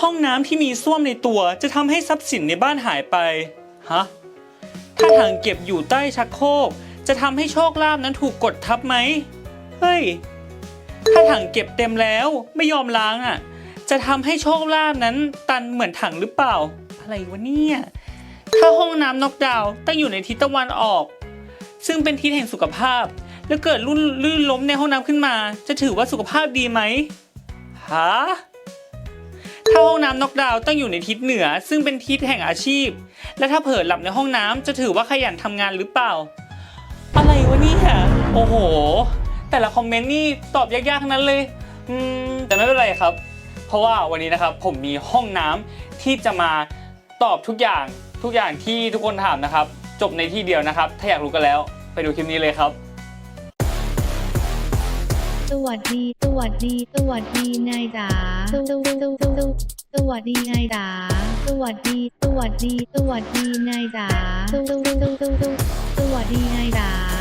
ห้องน้ำที่มีส้วมในตัวจะทำให้ทรัพย์สินในบ้านหายไป ฮะ ถ้าถังเก็บอยู่ใต้ชักโครกจะทำให้โชคลาภนั้นถูกกดทับไหม เฮ้ย ถ้าถังเก็บเต็มแล้วไม่ยอมล้างอะ จะทำให้โชคลาภนั้นตันเหมือนถังหรือเปล่า อะไรวะเนี่ย ถ้าห้องน้ำนอกดาวตั้งอยู่ในทิศตะวันออก ซึ่งเป็นทิศแห่งสุขภาพ แล้วเกิดลุลื่นล้มในห้องน้ำขึ้นมา จะถือว่าสุขภาพดีไหมฮะาห้องน้ำนกดาวต้องอยู่ในทิศเหนือ ซึ่งเป็นทิศแห่งอาชีพ และถ้าเผลอหลับในห้องน้ำจะถือว่าขยันทำงานหรือเปล่า อะไรวะเนี่ยโอ้โห แต่ละคอมเมนต์นี่ตอบยากๆทั้งนั้นเลยอืมแต่ไม่เป็นไรครับ เพราะว่าวันนี้นะครับผมมีห้องน้ำที่จะมาตอบทุกอย่างทุกอย่างที่ทุกคนถามนะครับ จบในที่เดียวนะครับ ถ้าอยากรู้กันแล้ว ไปดูคลิปนี้เลยครับ สวัสดี สวัสดี สวัสดีนายจ๋าสวสวสวสวสวัสดีนายจ๋าสวัสดี สวัสดี สวัสดีนายจ๋าสวสวสวสวสวสวัสดีนายจ๋า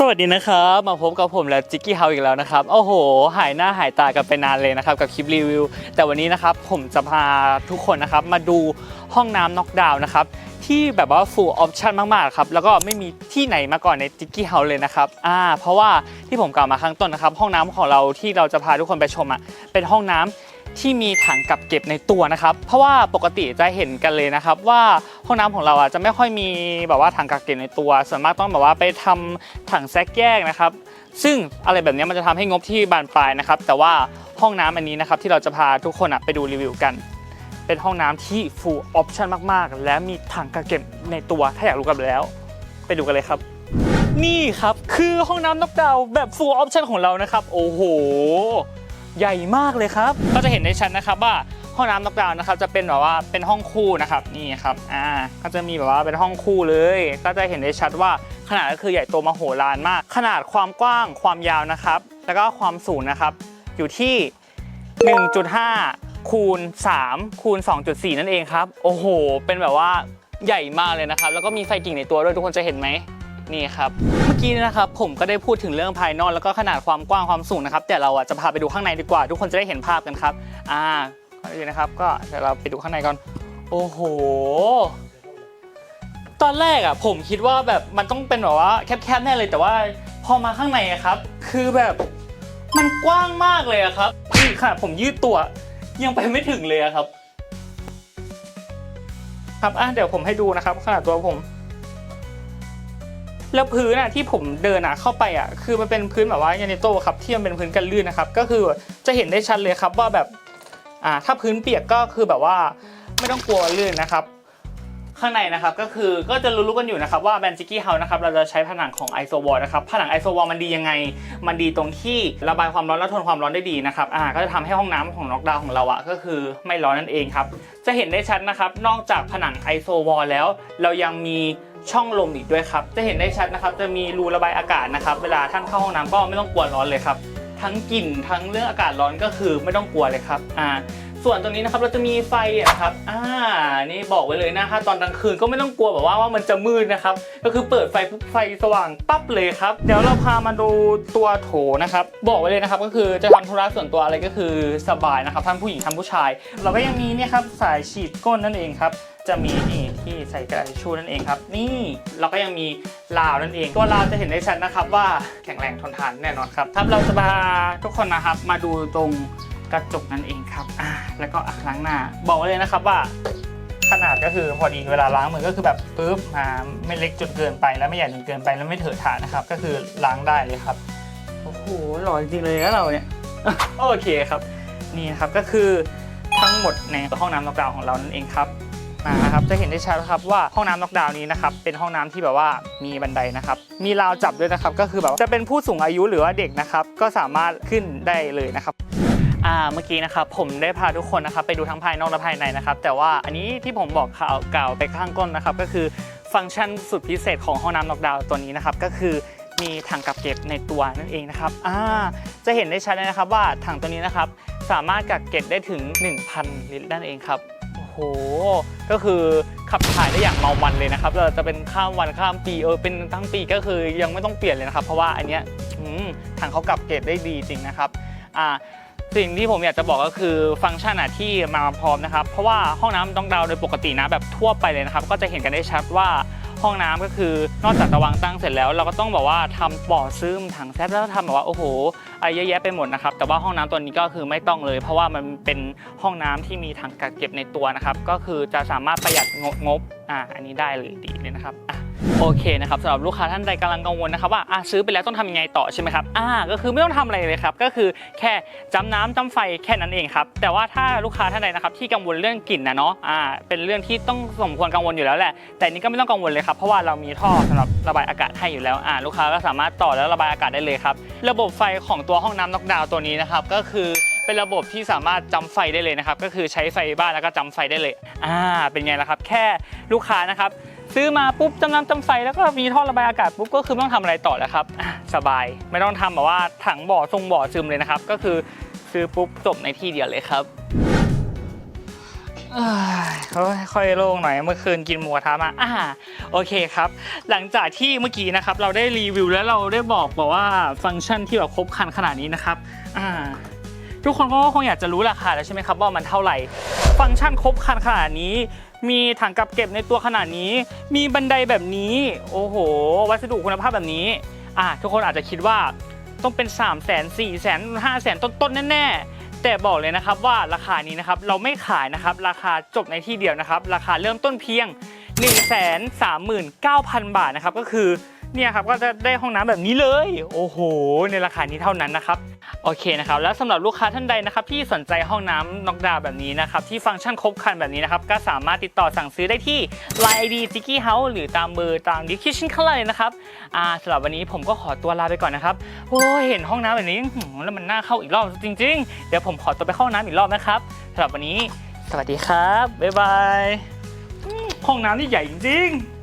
สวัสดีนะครับ มาพบกับผมและจิกกี้เฮาอีกแล้วนะครับ โอ้โห หายหน้าหายตากันไปนานเลยนะครับ กับคลิปรีวิว แต่วันนี้นะครับผมจะพาทุกคนนะครับ มาดูห้องน้ำน็อกดาวน์นะครับ ที่แบบว่า full option มากๆครับ แล้วก็ไม่มีที่ไหนมาก่อนในจิกกี้เฮาเลยนะครับอ่าเพราะว่าที่ผมกล่าวมาข้างต้นนะครับ ห้องน้ำของเราที่เราจะพาทุกคนไปชมอะเป็นห้องน้ำ ที่มีถังกักเก็บในตัวนะครับ เพราะว่าปกติจะเห็นกันเลยนะครับว่าห้องน้ำของเราอะจะไม่ค่อยมีแบบว่าถังกักเก็บในตัว ส่วนมากต้องแบบว่าไปทำถังแซกแยกนะครับ ซึ่งอะไรแบบนี้มันจะทำให้งบที่บานปลายนะครับ แต่ว่าห้องน้ำอันนี้นะครับที่เราจะพาทุกคนอะไปดูรีวิวกัน เป็นห้องน้ำที่ full option มากๆ และมีถังกักเก็บในตัว ถ้าอยากรู้กันแล้ว ไปดูกันเลยครับ นี่ครับคือห้องน้ำนกดาวแบบ full option ของเรานะครับ โอ้โห ใหญ่มากเลยครับ ก็จะเห็นในชั้นนะครับว่าห้องน้ำนกดาวนะครับจะเป็นแบบว่าเป็นห้องคู่นะครับนี่ครับอ่าก็จะมีแบบว่าเป็นห้องคู่เลย ก็จะเห็นได้ชัดว่าขนาดก็คือใหญ่โตมโหฬารมาก ขนาดความกว้างความยาวนะครับ แล้วก็ความสูงนะครับ อยู่ที่ 1.5 คูณ 3 คูณ 2.4 นั่นเองครับ โอ้โห เป็นแบบว่าใหญ่มากเลยนะครับ แล้วก็มีไฟกิ่งในตัวด้วยทุกคนจะเห็นไหม นี่ครับ เมื่อกี้นะครับผมก็ได้พูดถึงเรื่องภายนอกแล้วก็ขนาดความกว้างความสูงนะครับ แต่เราอะจะพาไปดูข้างในดีกว่า ทุกคนจะได้เห็นภาพกันครับ อ่าก่อนอื่นนะครับ ก็เดี๋ยวเราไปดูข้างในก่อน โอ้โห ตอนแรกอะผมคิดว่าแบบมันต้องเป็นแบบว่าแคบๆแน่เลยแต่ว่าพอมาข้างในอะครับ คือแบบมันกว้างมากเลยอะครับนี่ขนาดผมยืดตัวยังไปไม่ถึงเลยอะครับ ครับอะเดี๋ยวผมให้ดูนะครับขนาดตัวผม แล้วพื้นอะที่ผมเดินอะเข้าไปอะคือมันเป็นพื้นแบบว่ายานิโต้ครับที่มันเป็นพื้นกันลื่นนะครับก็คือจะเห็นได้ชัดเลยครับว่าแบบอ่าถ้าพื้นเปียกก็คือแบบว่าไม่ต้องกลัวลื่นนะครับ ข้างในนะครับก็คือก็จะรู้ๆกันอยู่นะครับว่าแบรนด์จิกกี้เฮานะครับเราจะใช้ผนังของไอโซวอลนะครับผนังไอโซวอลมันดียังไง มันดีตรงที่ระบายความร้อนและทนความร้อนได้ดีนะครับอ่าก็จะทำให้ห้องน้ำของน็อกดาวของเราอะก็คือไม่ร้อนนั่นเองครับจะเห็นได้ชัดนะครับนอกจากผนังไอโซวอลแล้ว เรายังมี ช่องลมอีกด้วยครับ จะเห็นได้ชัดนะครับ จะมีรูระบายอากาศนะครับ เวลาท่านเข้าห้องน้ำก็ไม่ต้องกลัวร้อนเลยครับ ทั้งกลิ่นทั้งเรื่องอากาศร้อนก็คือไม่ต้องกลัวเลยครับ อ่า ส่วนตรงนี้นะครับเราจะมีไฟนะครับ อ่า นี่บอกไว้เลยนะถ้าตอนกลางคืนก็ไม่ต้องกลัวแบบว่าว่ามันจะมืดนะครับ ก็คือเปิดไฟปุ๊บไฟสว่างปั๊บเลยครับ เดี๋ยวเราพามาดูตัวโถนะครับ บอกไว้เลยนะครับ ก็คือจะทำธุระส่วนตัวอะไรก็คือสบายนะครับท่านผู้หญิงท่านผู้ชาย เราก็ยังมีเนี่ยครับสายฉีดก้นนั่นเองครับ จะมีนี่ที่ใส่กระดาษทิชชู่นั่นเองครับ นี่เราก็ยังมีราวนั่นเอง ตัวราวจะเห็นได้ชัดนะครับว่าแข็งแรงทนทานแน่นอนครับครับเราจะพาทุกคนนะครับมาดูตรงกระจกนั่นเองครับอ่าแล้วก็อะล้างหน้า บอกไว้เลยนะครับว่าขนาดก็คือพอดีเวลาล้างมือก็คือแบบปุ๊บอ่าไม่เล็กจนเกินไปแล้วไม่ใหญ่จนเกินไปแล้วไม่เถอะถานะครับ ก็คือล้างได้เลยครับโอ้โหหล่อจริงๆเลยนะเราเนี่ยโอเคครับ นี่นะครับก็คือทั้งหมดในห้องน้ำน็อกดาวน์ของเรานั่นเองครับ นะครับจะเห็นได้ชัดครับว่าห้องน้ำน็อกดาวน์นี้นะครับเป็นห้องน้ำที่แบบว่ามีบันไดนะครับมีราวจับด้วยนะครับก็คือแบบจะเป็นผู้สูงอายุหรือว่าเด็กนะครับก็สามารถขึ้นได้เลยนะครับ อ่าเมื่อกี้นะครับผมได้พาทุกคนนะครับไปดูทั้งภายนอกและภายในนะครับ แต่ว่าอันนี้ที่ผมบอกข่าวกล่าวไปข้างก้นนะครับ ก็คือฟังก์ชันสุดพิเศษของห้องน้ำน็อกดาวน์ตัวนี้นะครับก็คือมีถังกักเก็บในตัวนั่นเองนะครับอ่าจะเห็นได้ชัดเลยนะครับว่าถังตัวนี้นะครับสามารถกักเก็บได้ถึง 1,000 ลิตรนั่นเองครับ โอ้โห ก็คือขับถ่ายได้อย่างเมามันเลยนะครับเราจะเป็นข้ามวันข้ามปีเออเป็นทั้งปีก็คือยังไม่ต้องเปลี่ยนเลยนะครับ เพราะว่าอันเนี้ยอืมถังเขากับเก็บได้ดีจริงนะครับอ่าสิ่งที่ผมอยากจะบอกก็คือฟังก์ชันอะที่มาพร้อมนะครับ เพราะว่าห้องน้ำต้องดาวโดยปกตินะแบบทั่วไปเลยนะครับ ก็จะเห็นกันได้ชัดว่า ห้องน้ำก็คือนอกจากจะวางตั้งเสร็จแล้ว เราก็ต้องแบบว่าทำบ่อซึมถังแซฟแล้วทำแบบว่าโอ้โหอะไรเยอะแยะไปหมดนะครับแต่ว่าห้องน้ำตัวนี้ก็คือไม่ต้องเลย เพราะว่ามันเป็นห้องน้ำที่มีถังกักเก็บในตัวนะครับก็คือจะสามารถประหยัดงบงบอ่าอันนี้ได้เลยดีเลยนะครับอะ โอเคนะครับสำหรับลูกค้าท่านใดกำลังกังวลนะครับว่าอะซื้อไปแล้วต้องทำยังไงต่อใช่ไหมครับอ่าก็คือไม่ต้องทำอะไรเลยครับก็คือแค่จำน้ำจำไฟแค่นั้นเองครับแต่ว่าถ้าลูกค้าท่านใดนะครับที่กังวลเรื่องกลิ่นนะเนาะอ่าเป็นเรื่องที่ต้องสมควรกังวลอยู่แล้วแหละ แต่นี่ก็ไม่ต้องกังวลเลยครับเพราะว่าเรามีท่อสำหรับระบายอากาศให้อยู่แล้วอ่าลูกค้าก็สามารถต่อแล้วระบายอากาศได้เลยครับระบบไฟของตัวห้องน้ำน็อกดาวน์ตัวนี้นะครับก็คือเป็นระบบที่สามารถจำไฟได้เลยนะครับ ก็คือใช้ไฟบ้านแล้วก็จำไฟได้เลย อ่า เป็นไงล่ะครับ แค่ลูกค้านะครับ ซื้อมาปุ๊บจำน้ำจำไฟแล้วก็มีท่อระบายอากาศปุ๊บก็คือไม่ต้องทำอะไรต่อแล้วครับสบาย ไม่ต้องทำแบบว่าถังบ่อทรงบ่อซึมเลยนะครับ ก็คือซื้อปุ๊บจบในที่เดียวเลยครับเอ้ยโอ้ยค่อยโล่งหน่อยเมื่อคืนกินหมูกระทะมาอ่าโอเคครับ หลังจากที่เมื่อกี้นะครับ เราได้รีวิวแล้วเราได้บอกบอกว่าฟังก์ชันที่แบบครบครันขนาดนี้นะครับอ่า ทุกคนก็คงอยากจะรู้ราคาแล้วใช่ไหมครับว่ามันเท่าไหร่ ฟังก์ชันครบคันขนาดนี้ มีถังกับเก็บในตัวขนาดนี้ มีบันไดแบบนี้ โอ้โห วัสดุคุณภาพแบบนี้อะทุกคนอาจจะคิดว่าต้องเป็น 3 0 0 0 0 0 4 0 0 0 0 5 0 0 0 0ต้นๆแน่ๆแต่บอกเลยนะครับว่าราคานี้นะครับเราไม่ขายนะครับราคาจบในที่เดียวนะครับ ราคาเริ่มต้นเพียง 1 3 9 0 0 0 บาทนะครับก็คือเนี่ยครับก็จะได้ห้องน้ำแบบนี้เลย โอ้โห ในราคานี้เท่านั้นนะครับ โอเคนะครับแล้วสำหรับลูกค้าท่านใดนะครับที่สนใจห้องน้ำน็อกดาวแบบนี้นะครับที่ฟังก์ชันครบครันแบบนี้นะครับก็สามารถติดต่อสั่งซื้อได้ที่ Line ID t i k k y House หรือตามเบอร์ตาม description ข้างล่างเลยนะครับอ่าสำหรับวันนี้ผมก็ขอตัวลาไปก่อนนะครับโอ้เห็นห้องน้ำแบบนี้แล้วมันน่าเข้าอีกรอบจริง ๆ เดี๋ยวผมขอตัวไปเข้าห้องน้ำอีกรอบนะครับสำหรับวันนี้ สวัสดีครับบ๊ายบายห้องน้ำนี่ใหญ่จริงๆ